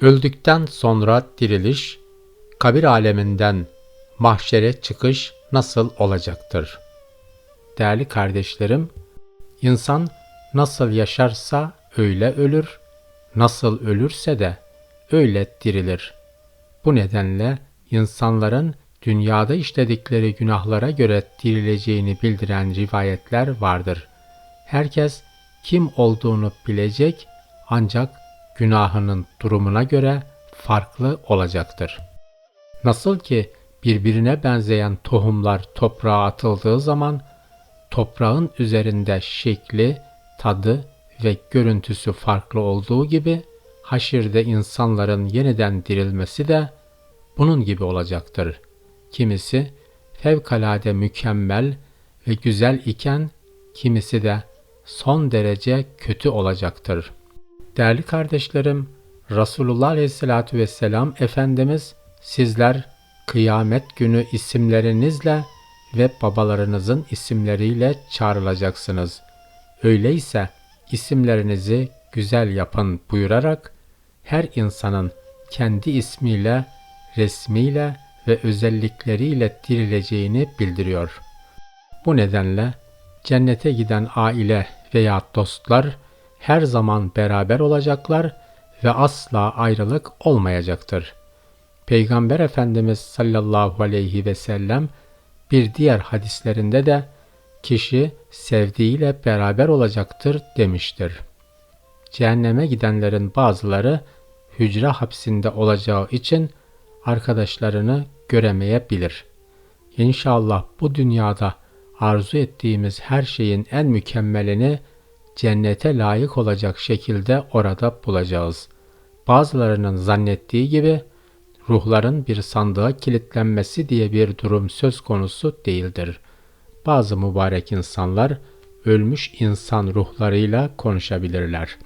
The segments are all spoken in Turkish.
Öldükten sonra diriliş, kabir aleminden mahşere çıkış nasıl olacaktır? Değerli kardeşlerim, insan nasıl yaşarsa öyle ölür, nasıl ölürse de öyle dirilir. Bu nedenle insanların dünyada işledikleri günahlara göre dirileceğini bildiren rivayetler vardır. Herkes kim olduğunu bilecek ancak günahının durumuna göre farklı olacaktır. Nasıl ki birbirine benzeyen tohumlar toprağa atıldığı zaman toprağın üzerinde şekli, tadı ve görüntüsü farklı olduğu gibi haşirde insanların yeniden dirilmesi de bunun gibi olacaktır. Kimisi fevkalade mükemmel ve güzel iken kimisi de son derece kötü olacaktır. Değerli kardeşlerim, Resulullah Aleyhisselatü Vesselam Efendimiz sizler kıyamet günü isimlerinizle ve babalarınızın isimleriyle çağrılacaksınız. Öyleyse isimlerinizi güzel yapın buyurarak her insanın kendi ismiyle, resmiyle ve özellikleriyle dirileceğini bildiriyor. Bu nedenle cennete giden aile veya dostlar her zaman beraber olacaklar ve asla ayrılık olmayacaktır. Peygamber Efendimiz sallallahu aleyhi ve sellem bir diğer hadislerinde de kişi sevdiğiyle beraber olacaktır demiştir. Cehenneme gidenlerin bazıları hücre hapsinde olacağı için arkadaşlarını göremeyebilir. İnşallah bu dünyada arzu ettiğimiz her şeyin en mükemmelini cennete layık olacak şekilde orada bulacağız. Bazılarının zannettiği gibi ruhların bir sandığa kilitlenmesi diye bir durum söz konusu değildir. Bazı mübarek insanlar ölmüş insan ruhlarıyla konuşabilirler.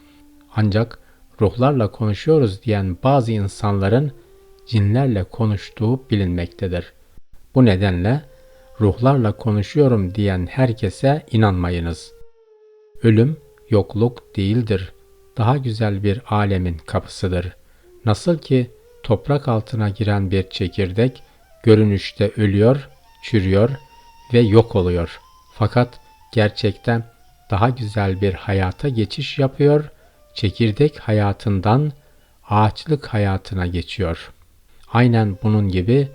Ancak ruhlarla konuşuyoruz diyen bazı insanların cinlerle konuştuğu bilinmektedir. Bu nedenle ruhlarla konuşuyorum diyen herkese inanmayınız. Ölüm yokluk değildir. Daha güzel bir alemin kapısıdır. Nasıl ki toprak altına giren bir çekirdek görünüşte ölüyor, çürüyor ve yok oluyor. Fakat gerçekten daha güzel bir hayata geçiş yapıyor, çekirdek hayatından ağaçlık hayatına geçiyor. Aynen bunun gibi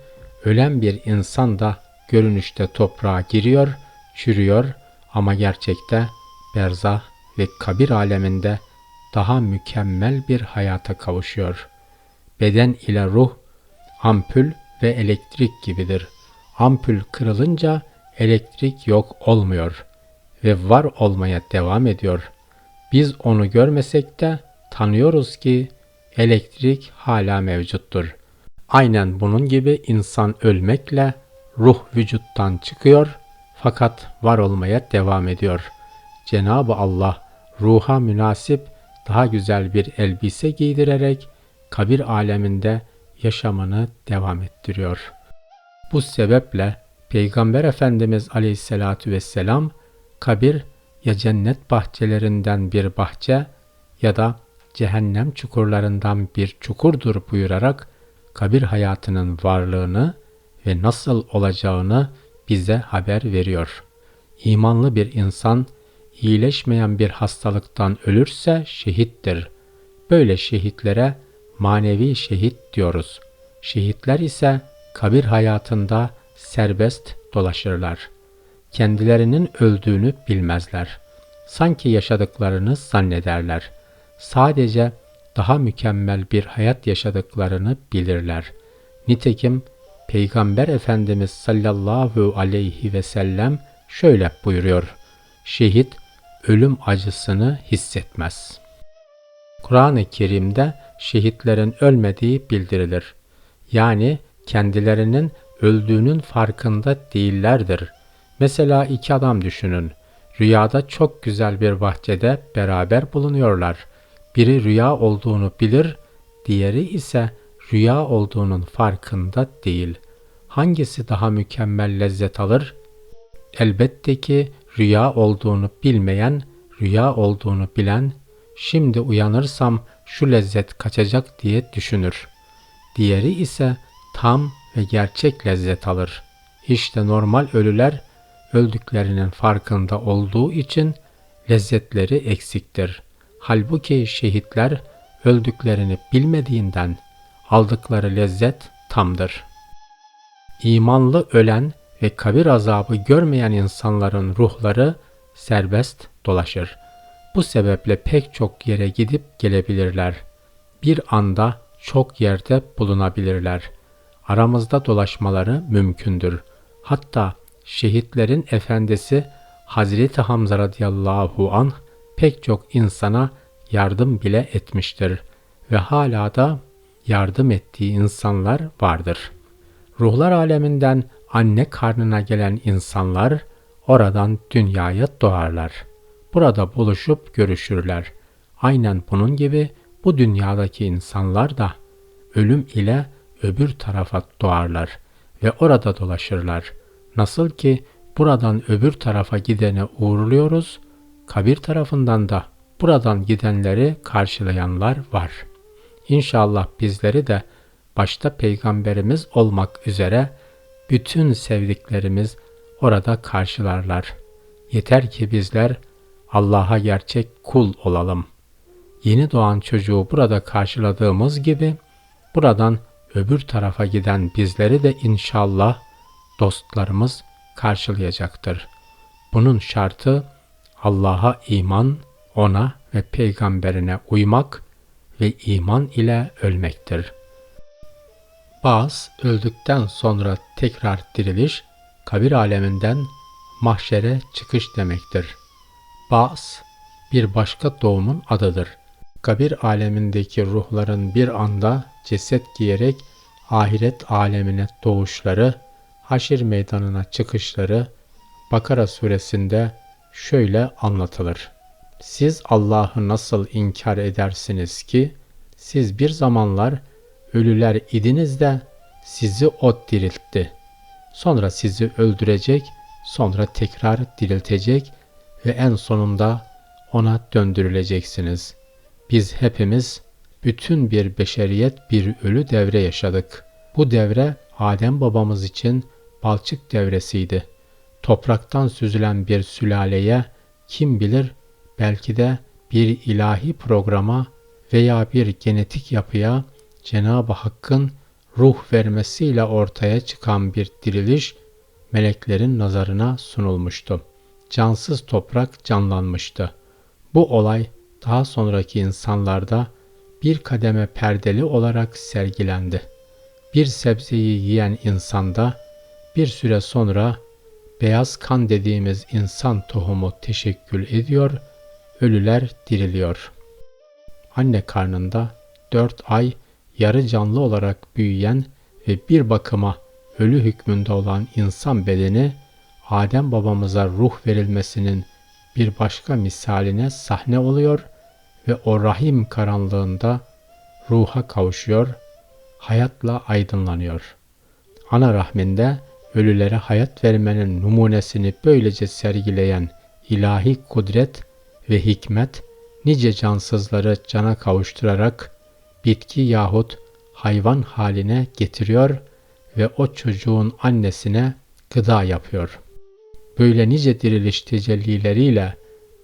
ölen bir insan da görünüşte toprağa giriyor, çürüyor ama gerçekte berzah ve kabir aleminde daha mükemmel bir hayata kavuşuyor. Beden ile ruh ampul ve elektrik gibidir. Ampul kırılınca elektrik yok olmuyor ve var olmaya devam ediyor. Biz onu görmesek de tanıyoruz ki elektrik hala mevcuttur. Aynen bunun gibi insan ölmekle ruh vücuttan çıkıyor fakat var olmaya devam ediyor. Cenab-ı Allah ruha münasip daha güzel bir elbise giydirerek kabir aleminde yaşamını devam ettiriyor. Bu sebeple Peygamber Efendimiz Aleyhisselatü Vesselam kabir ya cennet bahçelerinden bir bahçe ya da cehennem çukurlarından bir çukurdur buyurarak kabir hayatının varlığını ve nasıl olacağını bize haber veriyor. İmanlı bir insan iyileşmeyen bir hastalıktan ölürse şehittir. Böyle şehitlere manevi şehit diyoruz. Şehitler ise kabir hayatında serbest dolaşırlar. Kendilerinin öldüğünü bilmezler. Sanki yaşadıklarını zannederler. Sadece daha mükemmel bir hayat yaşadıklarını bilirler. Nitekim Peygamber Efendimiz sallallahu aleyhi ve sellem şöyle buyuruyor. Şehit ölüm acısını hissetmez. Kur'an-ı Kerim'de şehitlerin ölmediği bildirilir. Yani kendilerinin öldüğünün farkında değillerdir. Mesela iki adam düşünün. Rüyada çok güzel bir bahçede beraber bulunuyorlar. Biri rüya olduğunu bilir, diğeri ise rüya olduğunun farkında değil. Hangisi daha mükemmel lezzet alır? Elbette ki rüya olduğunu bilmeyen, rüya olduğunu bilen, şimdi uyanırsam şu lezzet kaçacak diye düşünür. Diğeri ise tam ve gerçek lezzet alır. İşte normal ölüler öldüklerinin farkında olduğu için lezzetleri eksiktir. Halbuki şehitler öldüklerini bilmediğinden aldıkları lezzet tamdır. İmanlı ölen ve kabir azabı görmeyen insanların ruhları serbest dolaşır. Bu sebeple pek çok yere gidip gelebilirler. Bir anda çok yerde bulunabilirler. Aramızda dolaşmaları mümkündür. Hatta şehitlerin efendisi Hazreti Hamza radıyallahu anh pek çok insana yardım bile etmiştir ve hala da yardım ettiği insanlar vardır. Ruhlar aleminden anne karnına gelen insanlar oradan dünyaya doğarlar. Burada buluşup görüşürler. Aynen bunun gibi bu dünyadaki insanlar da ölüm ile öbür tarafa doğarlar ve orada dolaşırlar. Nasıl ki buradan öbür tarafa gidene uğurluyoruz, kabir tarafından da buradan gidenleri karşılayanlar var. İnşallah bizleri de başta peygamberimiz olmak üzere bütün sevdiklerimiz orada karşılarlar. Yeter ki bizler Allah'a gerçek kul olalım. Yeni doğan çocuğu burada karşıladığımız gibi buradan öbür tarafa giden bizleri de inşallah dostlarımız karşılayacaktır. Bunun şartı Allah'a iman, ona ve peygamberine uymak ve iman ile ölmektir. Bazı öldükten sonra tekrar diriliş, kabir aleminden mahşere çıkış demektir. Bas, bir başka doğumun adıdır. Kabir alemindeki ruhların bir anda ceset giyerek ahiret alemine doğuşları, haşir meydanına çıkışları Bakara suresinde şöyle anlatılır. Siz Allah'ı nasıl inkar edersiniz ki siz bir zamanlar ölüler idiniz de sizi o diriltti. Sonra sizi öldürecek, sonra tekrar diriltecek ve en sonunda ona döndürüleceksiniz. Biz hepimiz bütün bir beşeriyet bir ölü devre yaşadık. Bu devre Adem babamız için balçık devresiydi. Topraktan süzülen bir sülaleye kim bilir belki de bir ilahi programa veya bir genetik yapıya Cenab-ı Hakk'ın ruh vermesiyle ortaya çıkan bir diriliş meleklerin nazarına sunulmuştu. Cansız toprak canlanmıştı. Bu olay daha sonraki insanlarda bir kademe perdeli olarak sergilendi. Bir sebzeyi yiyen insanda bir süre sonra beyaz kan dediğimiz insan tohumu teşekkül ediyor, ölüler diriliyor. Anne karnında dört ay yarı canlı olarak büyüyen ve bir bakıma ölü hükmünde olan insan bedeni Adem babamıza ruh verilmesinin bir başka misaline sahne oluyor ve o rahim karanlığında ruha kavuşuyor, hayatla aydınlanıyor. Ana rahminde ölülere hayat vermenin numunesini böylece sergileyen ilahi kudret ve hikmet nice cansızları cana kavuşturarak bitki yahut hayvan haline getiriyor ve o çocuğun annesine gıda yapıyor. Böyle nice diriliş tecellileriyle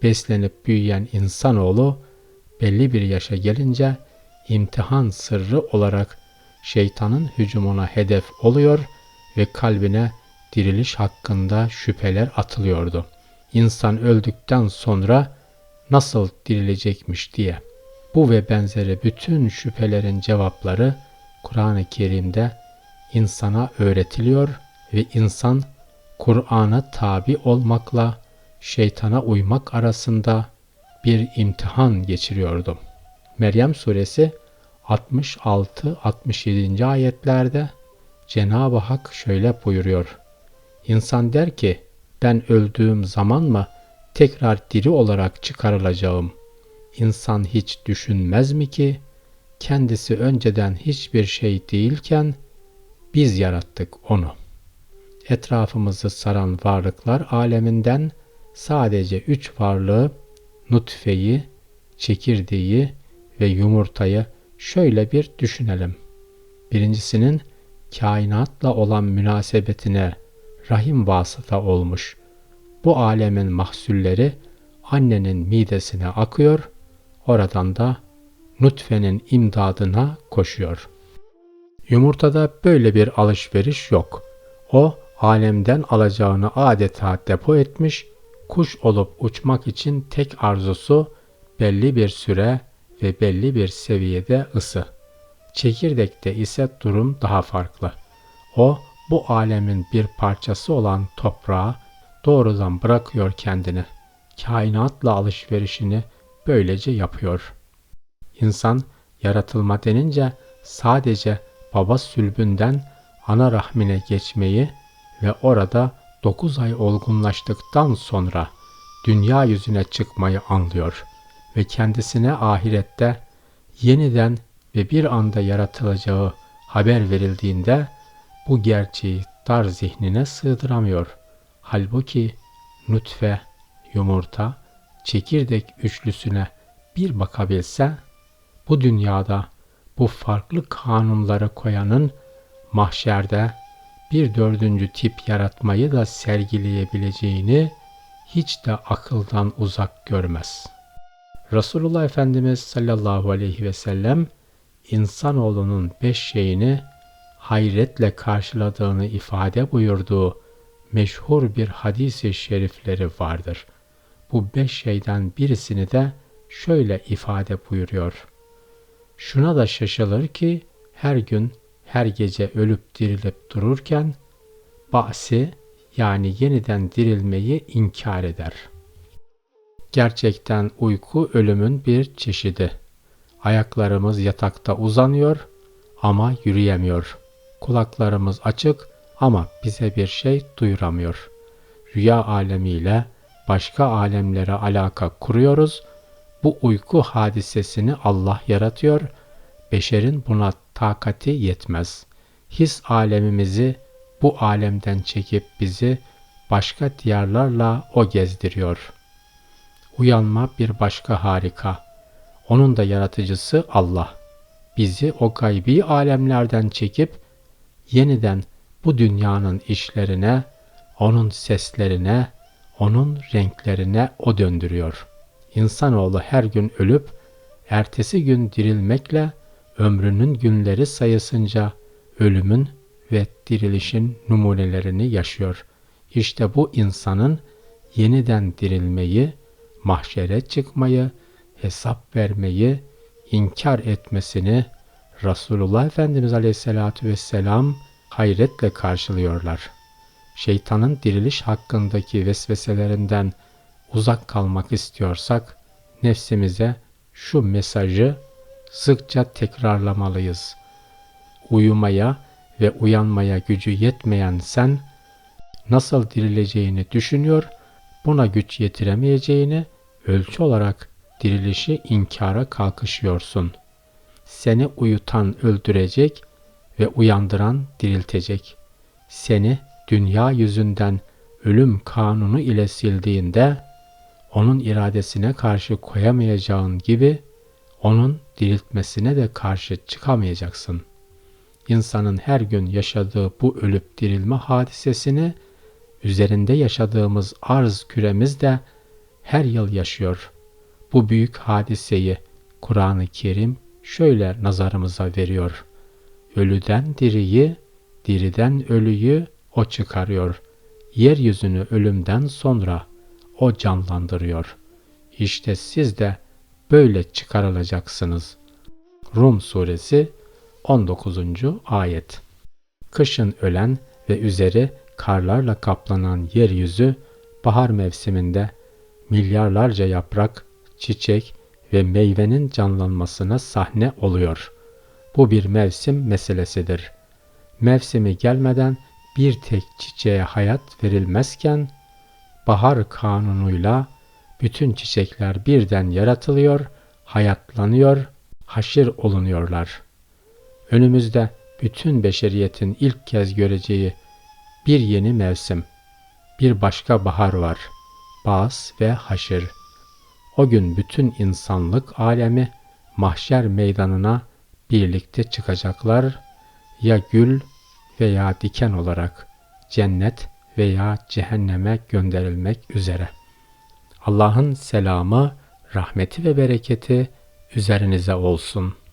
beslenip büyüyen insanoğlu belli bir yaşa gelince imtihan sırrı olarak şeytanın hücumuna hedef oluyor ve kalbine diriliş hakkında şüpheler atılıyordu. İnsan öldükten sonra nasıl dirilecekmiş diye. Bu ve benzeri bütün şüphelerin cevapları Kur'an-ı Kerim'de insana öğretiliyor ve insan Kur'an'a tabi olmakla şeytana uymak arasında bir imtihan geçiriyordu. Meryem suresi 66-67. ayetlerde Cenab-ı Hak şöyle buyuruyor. İnsan der ki ben öldüğüm zaman mı tekrar diri olarak çıkarılacağım. İnsan hiç düşünmez mi ki kendisi önceden hiçbir şey değilken biz yarattık onu. Etrafımızı saran varlıklar aleminden sadece üç varlığı nutfeyi, çekirdeği ve yumurtayı şöyle bir düşünelim. Birincisinin kainatla olan münasebetine rahim vasıta olmuş. Bu alemin mahsulleri annenin midesine akıyor, oradan da nutfenin imdadına koşuyor. Yumurtada böyle bir alışveriş yok. O alemden alacağını adeta depo etmiş, kuş olup uçmak için tek arzusu belli bir süre ve belli bir seviyede ısı. Çekirdekte ise durum daha farklı. O bu alemin bir parçası olan toprağa doğrudan bırakıyor kendini. Kainatla alışverişini böylece yapıyor. İnsan yaratılma denince sadece baba sülbünden ana rahmine geçmeyi ve orada 9 ay olgunlaştıktan sonra dünya yüzüne çıkmayı anlıyor ve kendisine ahirette yeniden ve bir anda yaratılacağı haber verildiğinde bu gerçeği dar zihnine sığdıramıyor. Halbuki nutfe, yumurta, çekirdek üçlüsüne bir bakabilse bu dünyada bu farklı kanunları koyanın mahşerde bir dördüncü tip yaratmayı da sergileyebileceğini hiç de akıldan uzak görmez. Resulullah Efendimiz sallallahu aleyhi ve sellem insanoğlunun beş şeyini hayretle karşıladığını ifade buyurduğu meşhur bir hadis-i şerifleri vardır. Bu beş şeyden birisini de şöyle ifade buyuruyor. Şuna da şaşılır ki her gün her gece ölüp dirilip dururken ba'si yani yeniden dirilmeyi inkar eder. Gerçekten uyku ölümün bir çeşidi. Ayaklarımız yatakta uzanıyor ama yürüyemiyor. Kulaklarımız açık ama bize bir şey duyuramıyor. Rüya alemiyle başka alemlere alaka kuruyoruz. Bu uyku hadisesini Allah yaratıyor. Beşerin buna takati yetmez. His alemimizi bu alemden çekip bizi başka diyarlarla o gezdiriyor. Uyanma bir başka harika. Onun da yaratıcısı Allah. Bizi o gaybi alemlerden çekip yeniden bu dünyanın işlerine, onun seslerine, onun renklerine o döndürüyor. İnsanoğlu her gün ölüp ertesi gün dirilmekle ömrünün günleri sayısınca ölümün ve dirilişin numunelerini yaşıyor. İşte bu insanın yeniden dirilmeyi, mahşere çıkmayı, hesap vermeyi, inkar etmesini Resulullah Efendimiz Aleyhisselatü Vesselam hayretle karşılıyorlar. Şeytanın diriliş hakkındaki vesveselerinden uzak kalmak istiyorsak nefsimize şu mesajı sıkça tekrarlamalıyız. Uyumaya ve uyanmaya gücü yetmeyen sen nasıl dirileceğini düşünüyor, buna güç yetiremeyeceğini ölçü olarak dirilişi inkara kalkışıyorsun. Seni uyutan öldürecek ve uyandıran diriltecek. Seni dünya yüzünden ölüm kanunu ile sildiğinde onun iradesine karşı koyamayacağın gibi onun diriltmesine de karşı çıkamayacaksın. İnsanın her gün yaşadığı bu ölüp dirilme hadisesini üzerinde yaşadığımız arz küremiz de her yıl yaşıyor. Bu büyük hadiseyi Kur'an-ı Kerim şöyle nazarımıza veriyor. Ölüden diriyi, diriden ölüyü o çıkarıyor. Yeryüzünü ölümden sonra o canlandırıyor. İşte siz de böyle çıkarılacaksınız. Rum suresi 19. ayet. Kışın ölen ve üzeri karlarla kaplanan yeryüzü bahar mevsiminde milyarlarca yaprak, çiçek ve meyvenin canlanmasına sahne oluyor. Bu bir mevsim meselesidir. Mevsimi gelmeden bir tek çiçeğe hayat verilmezken bahar kanunuyla bütün çiçekler birden yaratılıyor, hayatlanıyor, haşir olunuyorlar. Önümüzde bütün beşeriyetin ilk kez göreceği bir yeni mevsim, bir başka bahar var. Bas ve haşir. O gün bütün insanlık alemi mahşer meydanına birlikte çıkacaklar ya gül veya diken olarak cennet veya cehenneme gönderilmek üzere. Allah'ın selamı, rahmeti ve bereketi üzerinize olsun.''